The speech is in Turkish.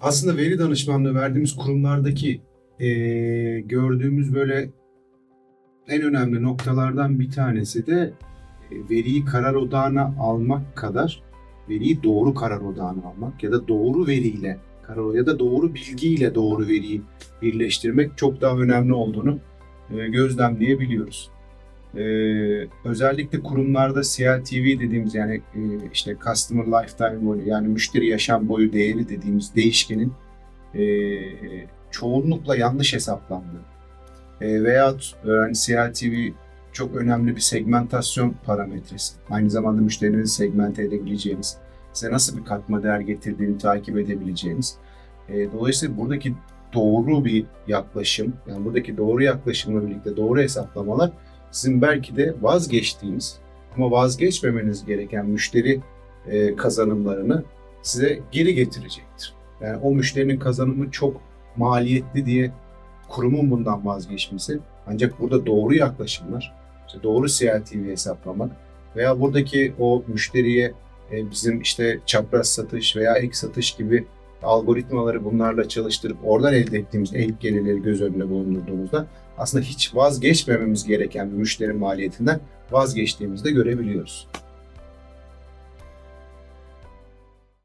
aslında veri danışmanlığı verdiğimiz kurumlardaki eee, gördüğümüz böyle en önemli noktalardan bir tanesi de e, veriyi karar odağına almak kadar veriyi doğru karar odağına almak ya da doğru veriyle karar ya da doğru bilgiyle doğru veriyi birleştirmek çok daha önemli olduğunu e, gözlemleyebiliyoruz. E, özellikle kurumlarda CLTV dediğimiz yani e, işte Customer Lifetime Value yani müşteri yaşam boyu değeri dediğimiz değişkenin e, çoğunlukla yanlış hesaplandığı e, veyahut e, hani CLTV çok önemli bir segmentasyon parametresi. Aynı zamanda müşterinizi segmente edebileceğiniz, size nasıl bir katma değer getirdiğini takip edebileceğiniz. E, dolayısıyla buradaki doğru bir yaklaşım, yani buradaki doğru yaklaşımla birlikte doğru hesaplamalar sizin belki de vazgeçtiğiniz ama vazgeçmemeniz gereken müşteri e, kazanımlarını size geri getirecektir. Yani o müşterinin kazanımı çok maliyetli diye kurumun bundan vazgeçmesi ancak burada doğru yaklaşımlar, işte doğru CLTV hesaplamak veya buradaki o müşteriye e, bizim işte çapraz satış veya ek satış gibi algoritmaları bunlarla çalıştırıp oradan elde ettiğimiz el gelirleri göz önüne bulundurduğumuzda aslında hiç vazgeçmememiz gereken bir müşteri maliyetinden vazgeçtiğimizi de görebiliyoruz.